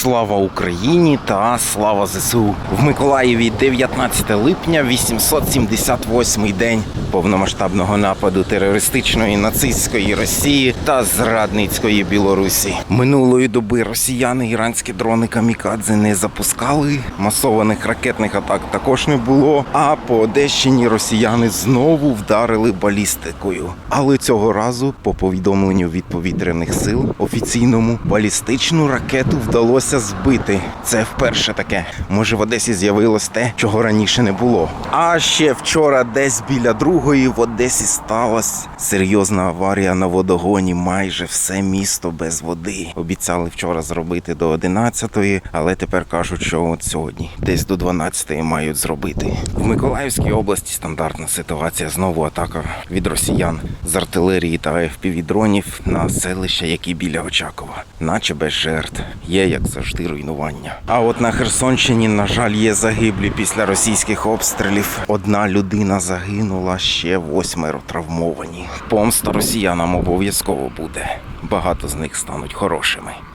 Слава Україні та слава ЗСУ в Миколаєві 19 липня, 878 день повномасштабного нападу терористичної нацистської Росії та зрадницької Білорусі. Минулої доби росіяни іранські дрони камікадзе не запускали. Масованих ракетних атак також не було. А по Одещині росіяни знову вдарили балістикою. Але цього разу, по повідомленню від повітряних сил, офіційному балістичну ракету вдалося збити. Це вперше таке. Може, в Одесі з'явилось те, чого раніше не було. А ще вчора, десь біля другої, в Одесі сталася серйозна аварія на водогоні. Майже все місто без води. Обіцяли вчора зробити до 11-ї, але тепер кажуть, що от сьогодні, десь до 12-ї мають зробити. В Миколаївській області стандартна ситуація. Знову атака від росіян з артилерії та fpv дронів на селища, які біля Очакова, наче без жертв. Є як завжди руйнування. А от на Херсонщині, на жаль, є загиблі після російських обстрілів. Одна людина загинула, ще восьмеро травмовані. Помста росіянам обов'язково буде. Багато з них стануть хорошими.